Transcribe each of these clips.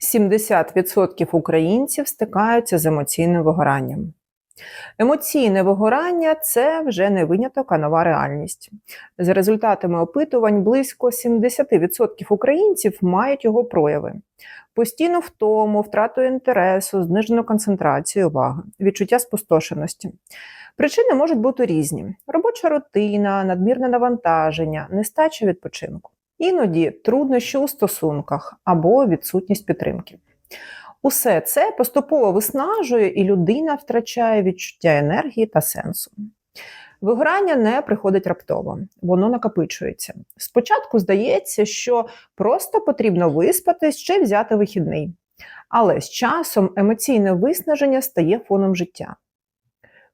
70% українців стикаються з емоційним вигоранням. Емоційне вигорання це вже не виняток, а нова реальність. За результатами опитувань, близько 70% українців мають його прояви: постійну втому, втрату інтересу, знижену концентрацію уваги, відчуття спустошеності. Причини можуть бути різні: робоча рутина, надмірне навантаження, нестача відпочинку. Іноді труднощі у стосунках або відсутність підтримки. Усе це поступово виснажує, і людина втрачає відчуття енергії та сенсу. Вигорання не приходить раптово, воно накопичується. Спочатку здається, що просто потрібно виспатись чи взяти вихідний. Але з часом емоційне виснаження стає фоном життя.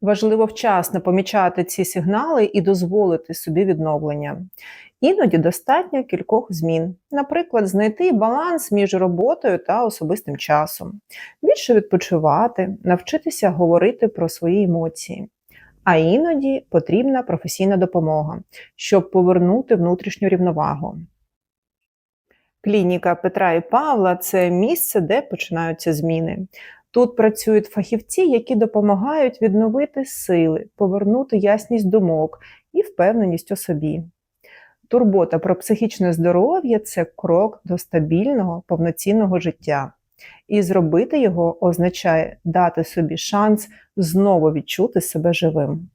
Важливо вчасно помічати ці сигнали і дозволити собі відновлення. Іноді достатньо кількох змін, наприклад, знайти баланс між роботою та особистим часом, більше відпочивати, навчитися говорити про свої емоції. А іноді потрібна професійна допомога, щоб повернути внутрішню рівновагу. Клініка Петра і Павла це місце, де починаються зміни. Тут працюють фахівці, які допомагають відновити сили, повернути ясність думок і впевненість у собі. Турбота про психічне здоров'я це крок до стабільного, повноцінного життя. І зробити його означає дати собі шанс знову відчути себе живим.